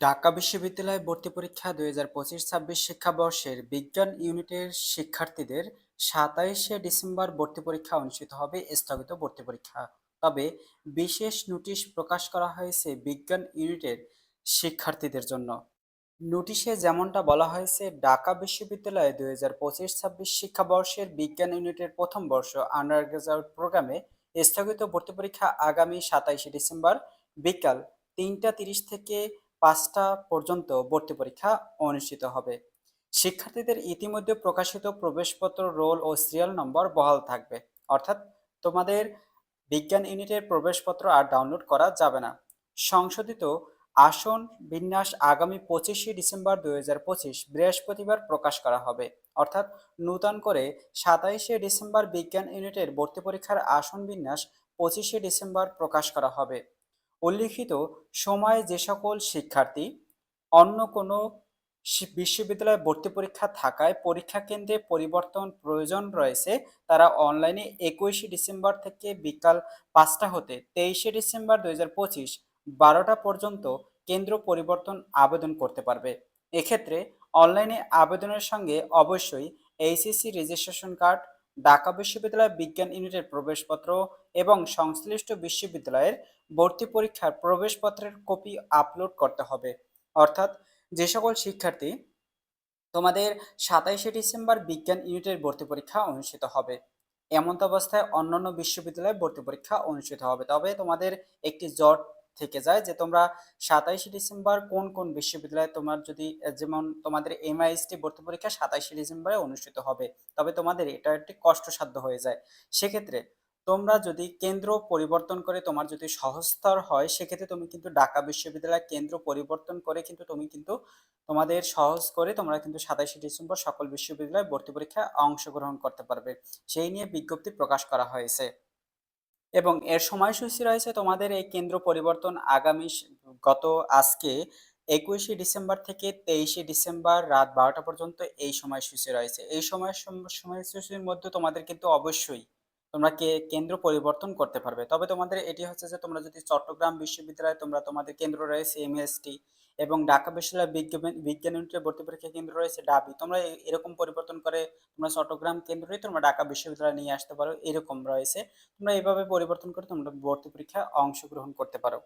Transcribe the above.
ঢাকা বিশ্ববিদ্যালয় ভর্তি পরীক্ষা দুই হাজার পঁচিশ ছাব্বিশ শিক্ষাবর্ষের বিজ্ঞান ইউনিটের শিক্ষার্থীদের সাতাইশে ডিসেম্বর ভর্তি পরীক্ষা অনুষ্ঠিত হবে, স্থগিত ভর্তি পরীক্ষা। তবে বিশেষ নোটিশ প্রকাশ করা হয়েছে বিজ্ঞান ইউনিটের শিক্ষার্থীদের জন্য। নোটিশে যেমনটা বলা হয়েছে, ঢাকা বিশ্ববিদ্যালয়ে দুই হাজার পঁচিশ ছাব্বিশ শিক্ষাবর্ষের বিজ্ঞান ইউনিটের প্রথম বর্ষ আন্ডার গ্রাজুয়েট প্রোগ্রামে স্থগিত ভর্তি পরীক্ষা আগামী সাতাইশে ডিসেম্বর বিকাল তিনটা তিরিশ থেকে পাঁচটা পর্যন্ত ভর্তি পরীক্ষা অনুষ্ঠিত হবে। শিক্ষার্থীদের ইতিমধ্যে প্রকাশিত প্রবেশপত্র, রোল ও সিরিয়াল নম্বর বহাল থাকবে। অর্থাৎ তোমাদের বিজ্ঞান ইউনিটের প্রবেশপত্র আর ডাউনলোড করা যাবে না। সংশোধিত আসন বিন্যাস আগামী পঁচিশে ডিসেম্বর দুই হাজার পঁচিশ বৃহস্পতিবার প্রকাশ করা হবে। অর্থাৎ নূতন করে সাতাইশে ডিসেম্বর বিজ্ঞান ইউনিটের ভর্তি পরীক্ষার আসন বিন্যাস পঁচিশে ডিসেম্বর প্রকাশ করা হবে। উল্লিখিত সময়ে যে সকল শিক্ষার্থী অন্য কোনো বিশ্ববিদ্যালয়ে ভর্তি পরীক্ষা থাকায় পরীক্ষা কেন্দ্রে পরিবর্তন প্রয়োজন রয়েছে, তারা অনলাইনে একুশে ডিসেম্বর থেকে বিকাল পাঁচটা হতে তেইশে ডিসেম্বর দুই হাজার পঁচিশ বারোটা পর্যন্ত কেন্দ্র পরিবর্তন আবেদন করতে পারবে। এক্ষেত্রে অনলাইনে আবেদনের সঙ্গে অবশ্যই এইচএসসি রেজিস্ট্রেশন কার্ড ঢাকা বিশ্ববিদ্যালয় বিজ্ঞান ইউনিটের প্রবেশপত্র এবং সংশ্লিষ্ট বিশ্ববিদ্যালয়ের ভর্তি পরীক্ষার প্রবেশপত্রের কপি আপলোড করতে হবে। অর্থাৎ যে সকল শিক্ষার্থী তোমাদের সাতাইশে ডিসেম্বর বিজ্ঞান ইউনিটের ভর্তি পরীক্ষা অনুষ্ঠিত হবে। এমত অবস্থায় অন্যান্য বিশ্ববিদ্যালয়ে ভর্তি পরীক্ষা অনুষ্ঠিত হবে। তবে তোমাদের একটি জট থেকে যায় যে তোমরা সাতাইশে ডিসেম্বর কোন কোন বিশ্ববিদ্যালয়ে তোমার যদি, যেমন তোমাদের এমআইএসটি ভর্তি পরীক্ষা সাতাইশে ডিসেম্বরে অনুষ্ঠিত হবে, তবে তোমাদের এটা একটি কষ্টসাধ্য হয়ে যায়। সেক্ষেত্রে তোমরা যদি কেন্দ্র পরিবর্তন করে তোমার যদি সহজতর হয়, সেক্ষেত্রে তুমি কিন্তু ঢাকা বিশ্ববিদ্যালয় কেন্দ্র পরিবর্তন করে কিন্তু তুমি কিন্তু তোমাদের সহজ করে তোমরা কিন্তু সাতাইশে ডিসেম্বর সকল বিশ্ববিদ্যালয়ে ভর্তি পরীক্ষায় অংশগ্রহণ করতে পারবে। সেই নিয়ে বিজ্ঞপ্তি প্রকাশ করা হয়েছে। এবং এর সময়সূচি রয়েছে তোমাদের এই কেন্দ্র পরিবর্তন আগামী গত আজকে একুশে ডিসেম্বর থেকে তেইশে ডিসেম্বর রাত বারোটা পর্যন্ত এই সময়সূচি রয়েছে। এই সময়, সম- সময়সূচির মধ্যে তোমাদের কিন্তু অবশ্যই তোমরা কে, কেন্দ্র পরিবর্তন করতে পারবে। তবে তোমাদের এটি হচ্ছে যে, তোমরা যদি চট্টগ্রাম বিশ্ববিদ্যালয়ে তোমরা তোমাদের কেন্দ্র রয়েছে এমএসটি এবং ঢাকা বিশ্ববিদ্যালয় বিজ্ঞান বিজ্ঞান ইউনিটের ভর্তি পরীক্ষা কেন্দ্র রয়েছে, ডাবি, তোমরা এরকম পরিবর্তন করে তোমরা চট্টগ্রাম কেন্দ্রে তোমরা ঢাকা বিশ্ববিদ্যালয়ে নিয়ে আসতে পারো, এরকম রয়েছে। তোমরা এভাবে পরিবর্তন করে তোমরা ভর্তি পরীক্ষায় অংশগ্রহণ করতে পারো।